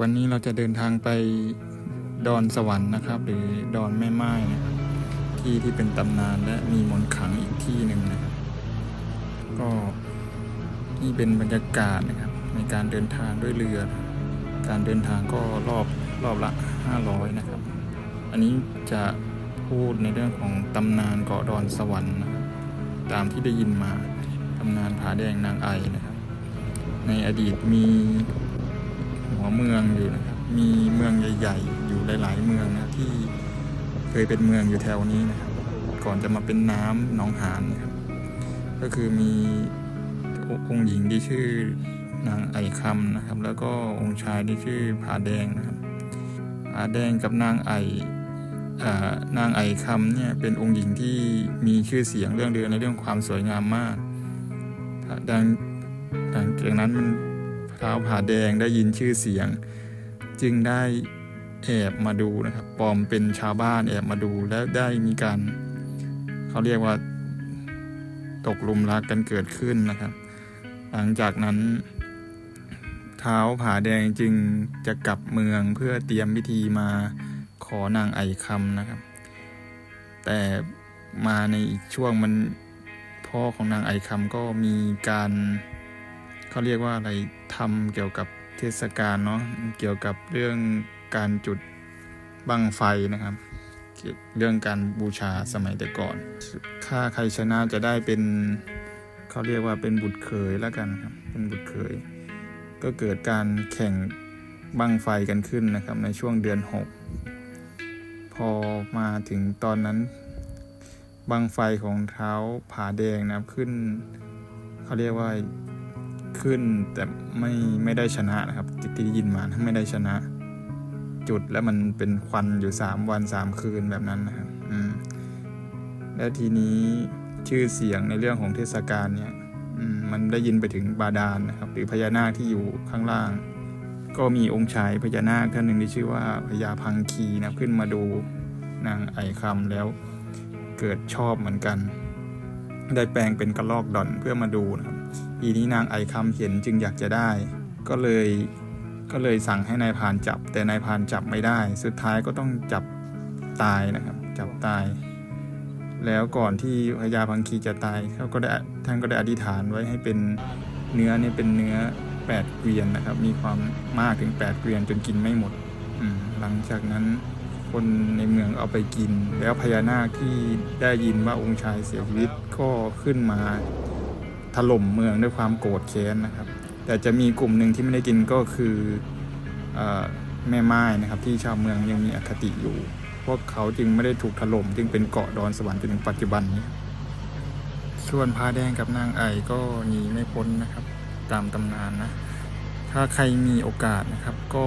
วันนี้เราจะเดินทางไปดอนสวรรค์นะครับ หรือดอนแม่ไม้นะครับที่ที่เป็นตำนานและมีมนต์ขลังอีกที่หนึ่งนะครับ ก็นี่เป็นบรรยากาศนะครับ ในการเดินทางด้วยเรือ การเดินทางก็รอบรอบละ 500 นะครับ อันนี้จะพูดในเรื่องของตำนานเกาะดอนสวรรค์นะตามที่ได้ยินมาตำนานผาแดงนางไอนะครับ ในอดีตมี เมืองอยู่นะครับ มีเมืองใหญ่ ๆ อยู่หลาย ๆ เมืองนะที่เคยเป็นเมืองอยู่แถวนี้นะครับ ก่อนจะมาเป็นน้ำหนองหานนะครับ ก็คือมีองค์หญิงที่ชื่อนางไอคำนะครับ แล้วก็องค์ชายที่ชื่อผาแดงนะครับผาแดงกับนางไอ่นางไอคำเนี่ยเป็นองค์หญิงที่มีชื่อเสียงเรื่องเรืองในเรื่องความสวยงามมากดังหลังจากนั้นมัน เท้าวผาแดงได้ยินชื่อเสียง จึงได้แอบมาดูนะครับปลอมเป็นชาวบ้านแอบมาดูแล้วได้มีการเขาเรียกว่า ตกหลุมรักกันเกิดขึ้นนะครับ หลังจากนั้น เท้าผาแดงจึงจะกลับเมืองเพื่อเตรียมพิธีมาขอนางไอคำนะครับ แต่มาในอีกช่วงมันพ่อของนางไอคำก็มีการ เขาเรียกว่าอะไรทำเกี่ยวกับเทศกาลเนาะเกี่ยวกับเรื่องการจุดบังไฟนะครับ เรื่องการบูชาสมัยแต่ก่อนถ้าใครชนะจะได้เป็นเขาเรียกว่าเป็นบุตรเขยแล้วกันครับเป็นบุตรเขย ก็เกิดการแข่งบังไฟกันขึ้นนะครับ ในช่วงเดือน 6 พอมาถึงตอนนั้นบังไฟของเท้าผาแดงนะครับขึ้นเขาเรียกว่า ขึ้น แต่ไม่ไม่ได้ชนะนะครับที่ได้ยินมาไม่ได้ชนะ จุดแล้วมันเป็นควันอยู่ 3 วัน 3 คืนแบบนั้นนะครับอืมแล้วทีนี้ชื่อเสียงในเรื่องของเทศกาลเนี่ยมมันได้ยินไปถึงบาดาลนะครับ หรือพญานาคที่อยู่ข้างล่าง ก็มีองค์ชายพญานาคท่านหนึ่งที่ชื่อว่าพญาพังคีนะขึ้นมาดูนางไอคำแล้วเกิดชอบเหมือนกัน ได้แปลงเป็นกระลอกดอนเพื่อมาดูนะครับ ทีนี้นางไอคำเห็นจึงอยากจะได้ ก็เลยก็เลยสั่งให้นายพานจับ แต่นายพานจับไม่ได้ สุดท้ายก็ต้องจับตายนะครับ จับตาย แล้วก่อนที่พญาพังคีจะตายเขาก็ได้ท่านก็ได้อธิษฐานไว้ให้เป็นเนื้อเนี่ยเป็นเนื้อแปดเกวียนนะครับ มีความมากถึงแปดเกวียนจนกินไม่หมดหลังจากนั้นคนในเมืองเอาไปกิน แล้วพญานาคที่ได้ยินว่าองค์ชายเสียชีวิตก็ขึ้นมา ถล่มเมืองด้วยความโกรธแค้นนะครับ แต่จะมีกลุ่มหนึ่งที่ไม่ได้กินก็คือออแม่ไม้นะครับ ที่ชาวเมืองยังมีอคติอยู่ พวกเขาจึงไม่ได้ถูกถล่มจึงเป็นเกาะดอนสวรรค์จนถึงปัจจุบันนี้ ส่วนพาแดงกับนางไอก็หนีไม่พ้นนะครับ ตามตำนานนะ ถ้าใครมีโอกาสนะครับ ก็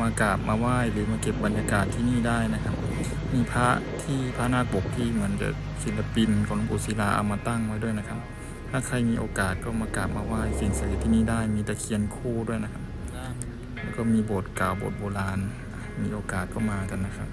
มากราบมาไหว้หรือมาเก็บบรรยากาศที่นี่ได้นะครับ มีพระที่พระนาคปกที่เหมือนจะศิลปินของหลวงปู่ศิลาเอามาตั้งไว้ด้วยนะครับ ถ้าใครมีโอกาสก็มากราบมาไหว้สิ่งศักดิ์สิทธิ์ที่นี่ได้ มีตะเคียนคู่ด้วยนะครับ แล้วก็มีโบสถ์เก่าโบสถ์โบราณ มีโอกาสก็มากันนะครับ